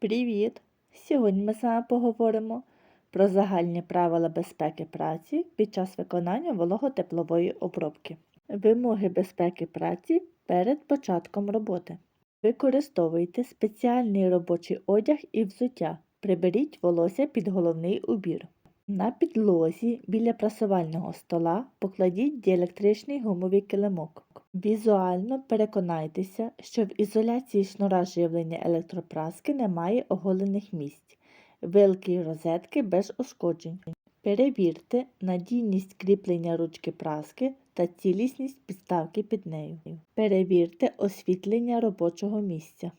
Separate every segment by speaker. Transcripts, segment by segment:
Speaker 1: Привіт! Сьогодні ми з вами поговоримо про загальні правила безпеки праці під час виконання вологотеплової обробки. Вимоги безпеки праці перед початком роботи. Використовуйте спеціальний робочий одяг і взуття. Приберіть волосся під головний убір. На підлозі біля прасувального стола покладіть діелектричний гумовий килимок. Візуально переконайтеся, що в ізоляції шнура живлення електропраски немає оголених місць, вилки й розетки без ушкоджень. Перевірте надійність кріплення ручки праски та цілісність підставки під нею. Перевірте освітлення робочого місця.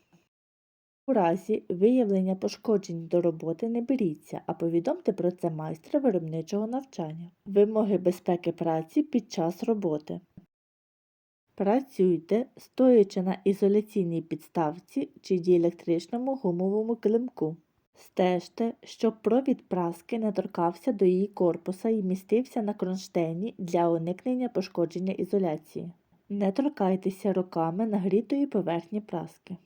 Speaker 1: У разі виявлення пошкоджень до роботи не беріться, а повідомте про це майстра виробничого навчання. Вимоги безпеки праці під час роботи. Працюйте, стоячи на ізоляційній підставці чи діелектричному гумовому килимку. Стежте, щоб провід праски не торкався до її корпуса і містився на кронштейні для уникнення пошкодження ізоляції. Не торкайтеся руками нагрітої поверхні праски.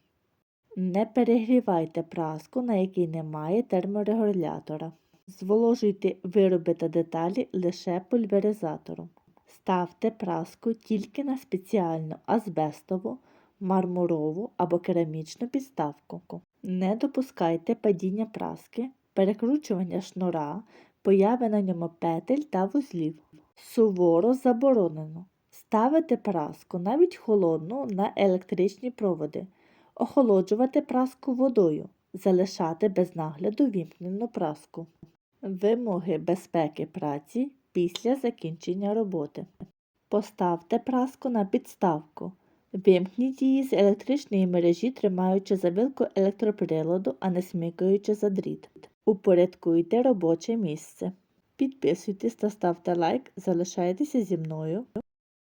Speaker 1: Не перегрівайте праску, на якій немає терморегулятора. Зволожуйте вироби та деталі лише пульверизатором. Ставте праску тільки на спеціальну азбестову, мармурову або керамічну підставку. Не допускайте падіння праски, перекручування шнура, появи на ньому петель та вузлів. Суворо заборонено. Ставити праску навіть холодну на електричні проводи, охолоджувати праску водою, залишати без нагляду вімкнену праску. Вимоги безпеки праці після закінчення роботи. Поставте праску на підставку. Вимкніть її з електричної мережі, тримаючи за вилку електроприладу, а не смикаючи за дріт. Упорядкуйте робоче місце. Підписуйтесь та ставте лайк, залишайтеся зі мною.